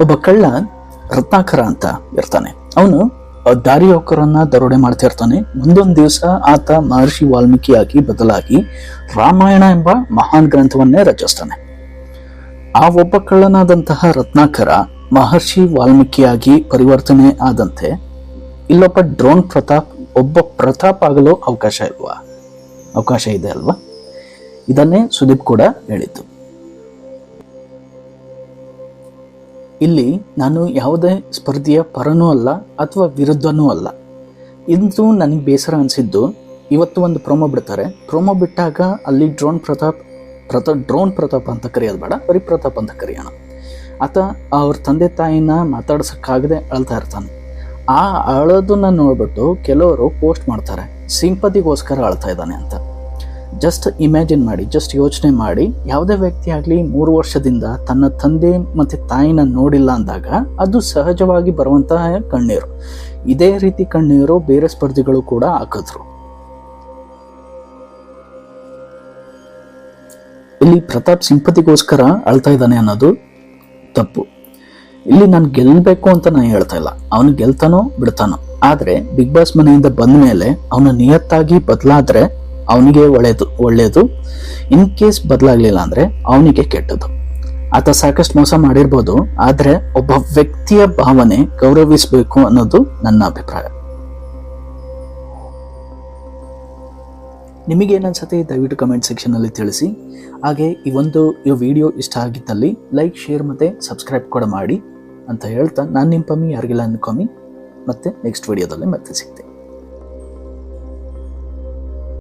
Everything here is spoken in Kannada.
ಒಬ್ಬ ಕಳ್ಳ ರತ್ನಾಕರ ಅಂತ ಇರ್ತಾನೆ. ಅವನು ದಾರಿಯೋಕರನ್ನ ದರೋಡೆ ಮಾಡ್ತಾ ಇರ್ತಾನೆ. ಮುಂದೊಂದು ದಿವಸ ಆತ ಮಹರ್ಷಿ ವಾಲ್ಮೀಕಿಯಾಗಿ ಬದಲಾಗಿ ರಾಮಾಯಣ ಎಂಬ ಮಹಾನ್ ಗ್ರಂಥವನ್ನೇ ರಚಿಸ್ತಾನೆ. ಆ ಒಬ್ಬ ಕಳ್ಳನಾದಂತಹ ರತ್ನಾಕರ ಮಹರ್ಷಿ ವಾಲ್ಮೀಕಿಯಾಗಿ ಪರಿವರ್ತನೆ ಆದಂತೆ ಇಲ್ಲೊಬ್ಬ ಡ್ರೋನ್ ಪ್ರತಾಪ್, ಒಬ್ಬ ಪ್ರತಾಪ್ ಆಗಲು ಅವಕಾಶ ಇಲ್ವಾ? ಅವಕಾಶ ಇದೆ ಅಲ್ವಾ? ಇದನ್ನೇ ಸುದೀಪ್ ಕೂಡ ಹೇಳಿದ್ದು. ಇಲ್ಲಿ ನಾನು ಯಾವುದೇ ಸ್ಪರ್ಧೆಯ ಪರನೂ ಅಲ್ಲ ಅಥವಾ ವಿರುದ್ಧನೂ ಅಲ್ಲ. ಇದು ನನಗೆ ಬೇಸರ ಅನಿಸಿದ್ದು, ಇವತ್ತು ಒಂದು ಪ್ರೋಮೋ ಬಿಡ್ತಾರೆ. ಪ್ರೋಮೋ ಬಿಟ್ಟಾಗ ಅಲ್ಲಿ ಡ್ರೋನ್ ಪ್ರತಾಪ್, ಪ್ರತ, ಡ್ರೋನ್ ಪ್ರತಾಪ್ ಅಂತ ಕರೆಯೋದು ಬೇಡ, ಬರೀ ಪ್ರತಾಪ್ ಅಂತ ಕರೆಯೋಣ. ಆತ ಅವ್ರ ತಂದೆ ತಾಯಿನ ಮಾತಾಡ್ಸೋಕ್ಕಾಗದೆ ಅಳ್ತಾ ಇರ್ತಾನೆ. ಆ ಅಳೋದನ್ನ ನೋಡ್ಬಿಟ್ಟು ಕೆಲವರು ಪೋಸ್ಟ್ ಮಾಡ್ತಾರೆ. ಸಿಂಪತಿಗೋಸ್ಕರ ಅಳ್ತಾ ಇದ್ದಾನೆ ಅಂತ. ಜಸ್ಟ್ ಇಮ್ಯಾಜಿನ್ ಮಾಡಿ ಜಸ್ಟ್ ಯೋಚನೆ ಮಾಡಿ. ಯಾವುದೇ ವ್ಯಕ್ತಿ ಆಗಲಿ ಮೂರು ವರ್ಷದಿಂದ ತನ್ನ ತಂದೆ ಮತ್ತು ತಾಯಿನ ನೋಡಿಲ್ಲ ಅಂದಾಗ ಅದು ಸಹಜವಾಗಿ ಬರುವಂತಹ ಕಣ್ಣೀರು. ಇದೇ ರೀತಿ ಕಣ್ಣೀರು ಬೇರೆ ಸ್ಪರ್ಧಿಗಳು ಕೂಡ ಹಾಕಿದ್ರು. ಇಲ್ಲಿ ಪ್ರತಾಪ್ ಸಿಂಪತಿಗೋಸ್ಕರ ಅಳ್ತಾ ಇದ್ದಾನೆ ಅನ್ನೋದು ತಪ್ಪು. ಇಲ್ಲಿ ನಾನು ಗೆಲ್ಲಬೇಕು ಅಂತ ನಾನು ಹೇಳ್ತಾ ಇಲ್ಲ. ಅವನು ಗೆಲ್ತಾನೋ ಬಿಡ್ತಾನೋ. ಆದರೆ ಬಿಗ್ ಬಾಸ್ ಮನೆಯಿಂದ ಬಂದ ಮೇಲೆ ಅವನ ನಿಯತ್ತಾಗಿ ಬದಲಾದ್ರೆ ಅವನಿಗೆ ಒಳ್ಳೆಯದು ಒಳ್ಳೆಯದು ಇನ್ ಕೇಸ್ ಬದಲಾಗಲಿಲ್ಲ ಅಂದರೆ ಅವನಿಗೆ ಕೆಟ್ಟದ್ದು. ಆತ ಸಾಕಷ್ಟು ಮೋಸ ಮಾಡಿರ್ಬೋದು, ಆದರೆ ಒಬ್ಬ ವ್ಯಕ್ತಿಯ ಭಾವನೆ ಗೌರವಿಸಬೇಕು ಅನ್ನೋದು ನನ್ನ ಅಭಿಪ್ರಾಯ. ನಿಮಗೇನನ್ಸತ್ತೆ ದಯವಿಟ್ಟು ಕಮೆಂಟ್ ಸೆಕ್ಷನಲ್ಲಿ ತಿಳಿಸಿ. ಹಾಗೆ ಈ ಒಂದು, ಈ ವಿಡಿಯೋ ಇಷ್ಟ ಆಗಿದ್ದಲ್ಲಿ ಲೈಕ್ ಶೇರ್ ಮತ್ತು ಸಬ್ಸ್ಕ್ರೈಬ್ ಕೂಡ ಮಾಡಿ ಅಂತ ಹೇಳ್ತಾ ನಾನು ನಿಮ್ಮ ಪಮ್ಮಿ, ಯಾರಿಗಿಲ್ಲ ಅನ್ಕೊಮ್ಮಿ ಮತ್ತೆ ನೆಕ್ಸ್ಟ್ ವಿಡಿಯೋದಲ್ಲಿ ಮತ್ತೆ ಸಿಗ್ತೀನಿ.